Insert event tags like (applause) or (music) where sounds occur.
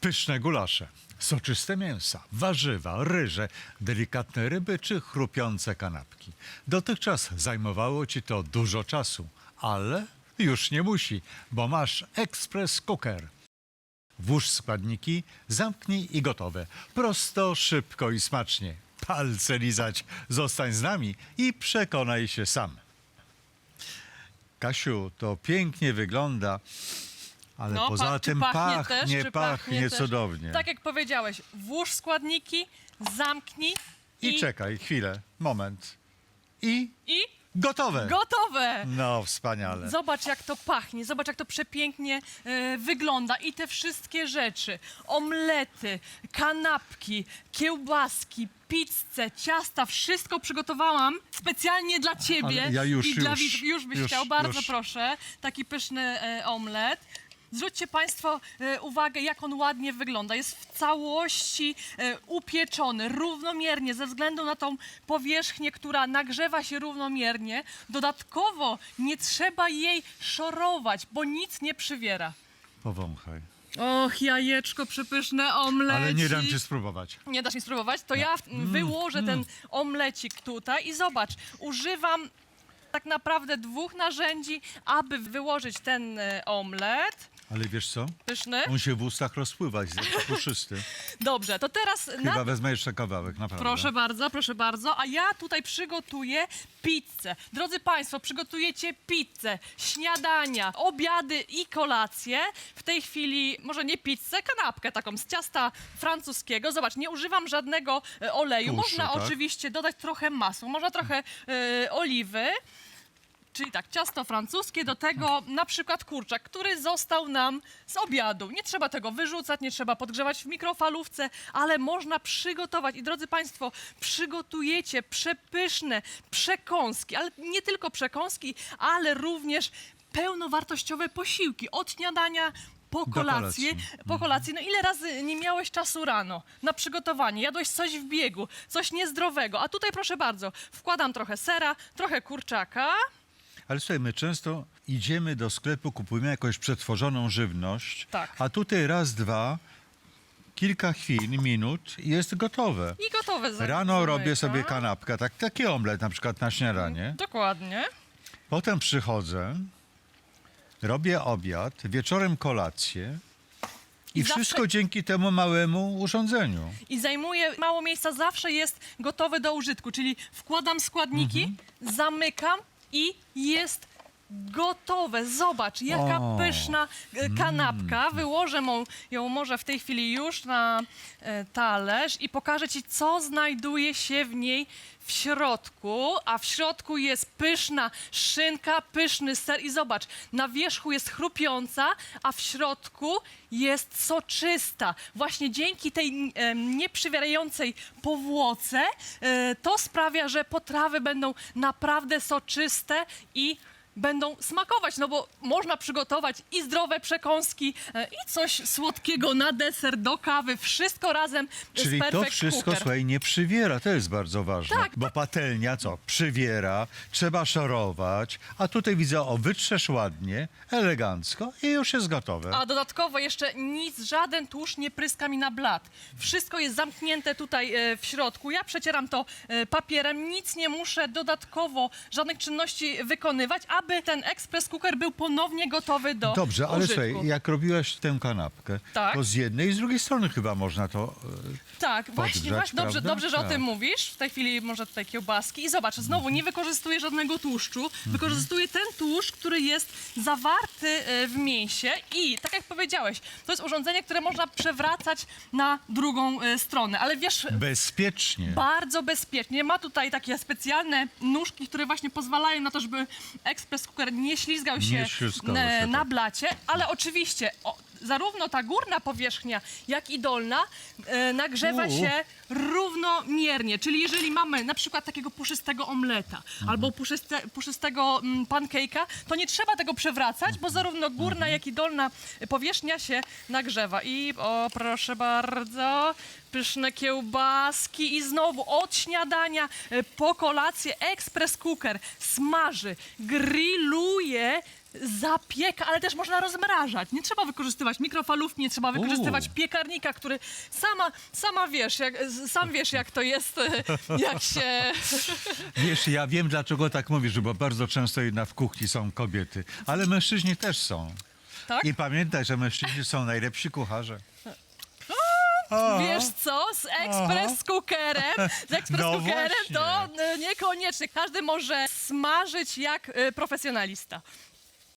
Pyszne gulasze, soczyste mięsa, warzywa, ryże, delikatne ryby czy chrupiące kanapki. Dotychczas zajmowało ci to dużo czasu, ale już nie musi, bo masz Express Cooker. Włóż składniki, zamknij i gotowe. Prosto, szybko i smacznie. Palce lizać. Zostań z nami i przekonaj się sam. Kasiu, to pięknie wygląda, ale No, poza pa- czy tym pachnie, pachnie, też, czy pachnie, też? cudownie. Tak jak powiedziałeś, włóż składniki, zamknij I, czekaj, chwilę, moment. I i gotowe. gotowe! no, wspaniale. Zobacz, jak to pachnie, zobacz, jak to przepięknie e, wygląda. I te wszystkie rzeczy: omlety, kanapki, kiełbaski, pizzę, ciasta wszystko przygotowałam specjalnie dla ciebie. Ale ja już, I dla już, widzów. Już byś już, chciał, bardzo już. proszę. Taki pyszny e, omlet. Zwróćcie Państwo e, uwagę, jak on ładnie wygląda. Jest w całości e, upieczony, równomiernie, ze względu na tą powierzchnię, która nagrzewa się równomiernie. Dodatkowo nie trzeba jej szorować, bo nic nie przywiera. Powąchaj. Och, jajeczko, przepyszne omlecik. Ale nie dam ci spróbować. Nie dasz mi spróbować? To ja wyłożę ten omlecik tutaj i zobacz, używam tak naprawdę dwóch narzędzi, aby wyłożyć ten e, omlet. Ale wiesz co? Pyszny. On się w ustach rozpływa, jest taki puszysty. (laughs) Dobrze, to teraz Chyba na... wezmę jeszcze kawałek, naprawdę. Proszę bardzo, proszę bardzo. A ja tutaj przygotuję pizzę. Drodzy Państwo, przygotujecie pizzę, śniadania, obiady i kolacje. W tej chwili może nie pizzę, kanapkę taką z ciasta francuskiego. Zobacz, nie używam żadnego e, oleju. Tłuszczu, Można tak? oczywiście dodać trochę masła, można trochę e, oliwy. Czyli tak, ciasto francuskie, do tego na przykład kurczak, który został nam z obiadu. Nie trzeba tego wyrzucać, nie trzeba podgrzewać w mikrofalówce, ale można przygotować. I drodzy Państwo, przygotujecie przepyszne przekąski, ale nie tylko przekąski, ale również pełnowartościowe posiłki od śniadania po kolację, po kolacji. No ile razy nie miałeś czasu rano na przygotowanie? Jadłeś coś w biegu, coś niezdrowego. A tutaj proszę bardzo, wkładam trochę sera, trochę kurczaka. Ale słuchaj, my często idziemy do sklepu, kupujemy jakąś przetworzoną żywność, Tak. a tutaj raz, dwa, kilka chwil, minut i jest gotowe. I gotowe za Rano robię sobie kanapkę, tak, taki omlet na przykład na śniadanie. Dokładnie. Potem przychodzę, robię obiad, wieczorem kolację i, I zawsze- wszystko dzięki temu małemu urządzeniu. I zajmuje mało miejsca, zawsze jest gotowe do użytku, czyli wkładam składniki, Mhm. zamykam i jest gotowe. Zobacz, jaka O. pyszna e, kanapka. Wyłożę mo- ją może w tej chwili już na e, talerz i pokażę Ci, co znajduje się w niej w środku, a w środku jest pyszna szynka, pyszny ser i zobacz, na wierzchu jest chrupiąca, a w środku jest soczysta. Właśnie dzięki tej em, nieprzywierającej powłoce e, to sprawia, że potrawy będą naprawdę soczyste i będą smakować, no bo można przygotować i zdrowe przekąski, e, i coś słodkiego na deser, do kawy, wszystko razem z Czyli to Perfect wszystko, Cooker. słuchaj, nie przywiera, to jest bardzo ważne. Tak, bo patelnia co? Przywiera, trzeba szorować, a tutaj widzę, o, wytrzesz ładnie, elegancko i już jest gotowe. A dodatkowo jeszcze nic, żaden tłuszcz nie pryska mi na blat. Wszystko jest zamknięte tutaj e, w środku. Ja przecieram to e, papierem, nic nie muszę dodatkowo żadnych czynności wykonywać, aby ten ekspres cooker był ponownie gotowy do Dobrze, ale użytku. słuchaj, jak robiłaś tę kanapkę, Tak. to z jednej i z drugiej strony chyba można to... e, Tak, właśnie, właśnie dobrze, prawda? dobrze, że o Tak. tym mówisz. W tej chwili może tutaj kiełbaski. I zobacz, znowu nie wykorzystuję żadnego tłuszczu. Wykorzystuję ten tłuszcz, który jest zawarty e, w mięsie i tak jak powiedziałeś, to jest urządzenie, które można przewracać na drugą e, stronę. Ale wiesz, Bezpiecznie. bardzo bezpiecznie. Ma tutaj takie specjalne nóżki, które właśnie pozwalają na to, żeby ekspres cooker nie ślizgał się, Nie się, na tak. blacie, ale oczywiście o, zarówno ta górna powierzchnia, jak i dolna e, nagrzewa U. się równomiernie. Czyli jeżeli mamy na przykład takiego puszystego omleta Mhm. albo puszyste, puszystego mm, pancake'a, to nie trzeba tego przewracać, bo zarówno górna, Mhm. jak i dolna powierzchnia się nagrzewa. I o, proszę bardzo, pyszne kiełbaski i znowu od śniadania e, po kolację ekspres cooker smaży, grilluje zapieka, ale też można rozmrażać. Nie trzeba wykorzystywać mikrofalówki, nie trzeba wykorzystywać U. piekarnika, który sama, sama wiesz, jak, sam wiesz jak to jest, (laughs) jak się... (laughs) Wiesz, ja wiem, dlaczego tak mówisz, bo bardzo często jednak w kuchni są kobiety, ale mężczyźni też są. Tak? I pamiętaj, że mężczyźni są najlepsi kucharze. Wiesz co, z ekspres cookerem, z ekspres (laughs) No cookerem to niekoniecznie. Każdy może smażyć jak e, profesjonalista.